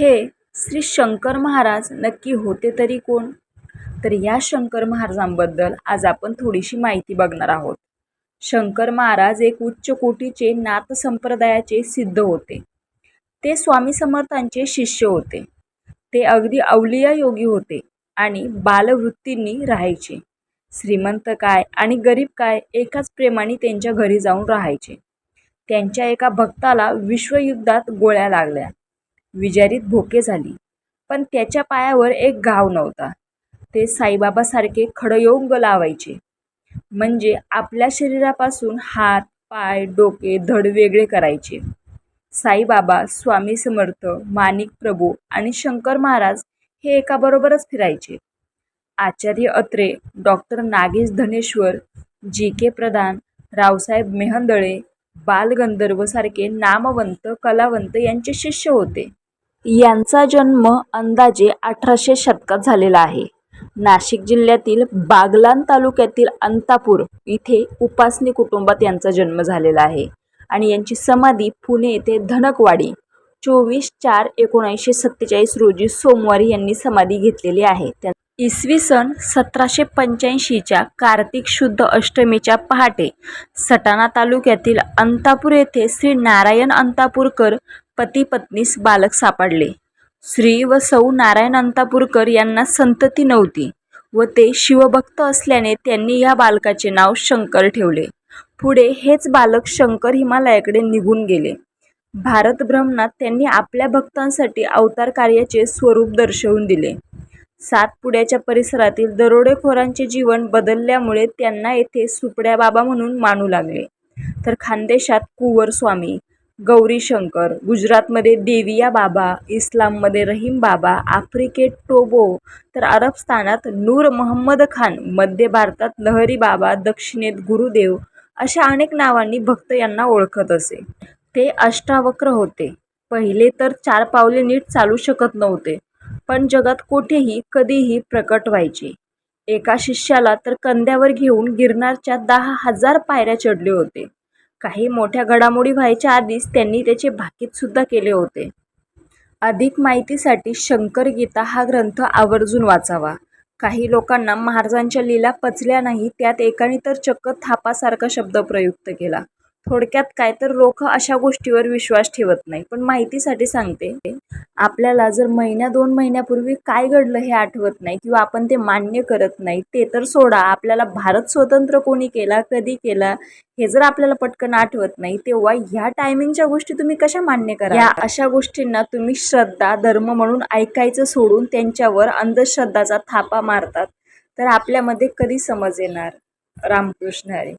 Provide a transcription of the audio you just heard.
हे श्री शंकर महाराज नक्की होते तरी कोण? तर या शंकर महाराजांबद्दल आज आपण थोडीशी माहिती बघणार आहोत. शंकर महाराज एक उच्च कोटीचे नाथ संप्रदायाचे सिद्ध होते. ते स्वामी समर्थांचे शिष्य होते. ते अगदी अवलिया योगी होते आणि बालवृत्तींनी राहायचे. श्रीमंत काय आणि गरीब काय एकाच प्रेमाने त्यांच्या घरी जाऊन राहायचे. त्यांच्या एका भक्ताला विश्वयुद्धात गोळ्या लागल्या. विजारीत भोके झाली. पण त्याच्या पायावर एक घाव नव्हता. ते साईबाबासारखे खडयोंग लावायचे. म्हणजे आपल्या शरीरापासून हात पाय डोके धड वेगळे करायचे. साईबाबा स्वामी समर्थ माणिक प्रभू आणि शंकर महाराज हे एकाबरोबरच फिरायचे. Acharya Atre doctor Nagesh Dhaneshwar G K Pradhan Raosaheb Mehendale बालगंधर्वसारखे नामवंत कलावंत यांचे शिष्य होते. यांचा जन्म अंदाजे अठराशे शतकात झालेला आहे. नाशिक जिल्ह्यातील बागलाण तालुक्यातील अंतापूर इथे उपासनी कुटुंबात यांचा जन्म झालेला आहे. आणि यांची समाधी पुणे येथे धनकवाडी चोवीस चार एकोणीसशे सत्तेचाळीस रोजी सोमवारी यांनी समाधी घेतलेली आहे. त्या इसवी सन सतराशे पंच्याऐंशीच्या कार्तिक शुद्ध अष्टमीच्या पहाटे सटाणा तालुक्यातील अंतापूर येथे श्री नारायण अंतापूरकर पती पत्नीस बालक सापडले. श्री व सौ नारायण अंतापूरकर यांना संतती नव्हती व ते शिवभक्त असल्याने त्यांनी या बालकाचे नाव शंकर ठेवले. पुढे हेच बालक शंकर हिमालयाकडे निघून गेले. भारत भ्रमणात त्यांनी आपल्या भक्तांसाठी अवतार कार्याचे स्वरूप दर्शवून दिले. सातपुड्याच्या परिसरातील दरोडेखोरांचे जीवन बदलल्यामुळे त्यांना येथे सुपड्या बाबा म्हणून मानू लागले. तर खानदेशात कुंवर स्वामी गौरीशंकर गुजरातमध्ये देविया बाबा इस्लाममध्ये रहीम बाबा आफ्रिकेत टोबो तर अरबस्थानात नूर महम्मद खान मध्य भारतात लहरी बाबा दक्षिणेत गुरुदेव अशा अनेक नावांनी भक्त यांना ओळखत असे. ते अष्टावक्र होते. पहिले तर चार पावले नीट चालू शकत नव्हते पण जगात कोठेही कधीही प्रकट व्हायचे. एका शिष्याला तर कंद्यावर घेऊन गिरनारच्या दहा हजार पायऱ्या चढले होते. काही मोठ्या घडामोडी व्हायच्या आधीच त्यांनी त्याचे भाकीतसुद्धा केले होते. अधिक माहितीसाठी शंकर गीता हा ग्रंथ आवर्जून वाचावा. काही लोकांना महाराजांच्या लीला पचल्या नाही त्यात एकाने तर चक्क थापासारखा शब्द प्रयुक्त केला. थोडक्यात काय तर रोख अशा गोष्टीवर विश्वास ठेवत नाही. पण माहितीसाठी सांगते आपल्याला जर महिन्या दोन महिन्यापूर्वी काय घडलं हे आठवत नाही किंवा आपण ते मान्य करत नाही ते तर सोडा. आपल्याला भारत स्वतंत्र कोणी केला कधी केला हे जर आपल्याला पटकन आठवत नाही तेव्हा ह्या टायमिंगच्या गोष्टी तुम्ही कशा मान्य करा या अशा गोष्टींना तुम्ही श्रद्धा धर्म म्हणून ऐकायचं सोडून त्यांच्यावर अंधश्रद्धाचा थापा मारतात तर आपल्यामध्ये कधी समज येणार? रामकृष्ण हरी.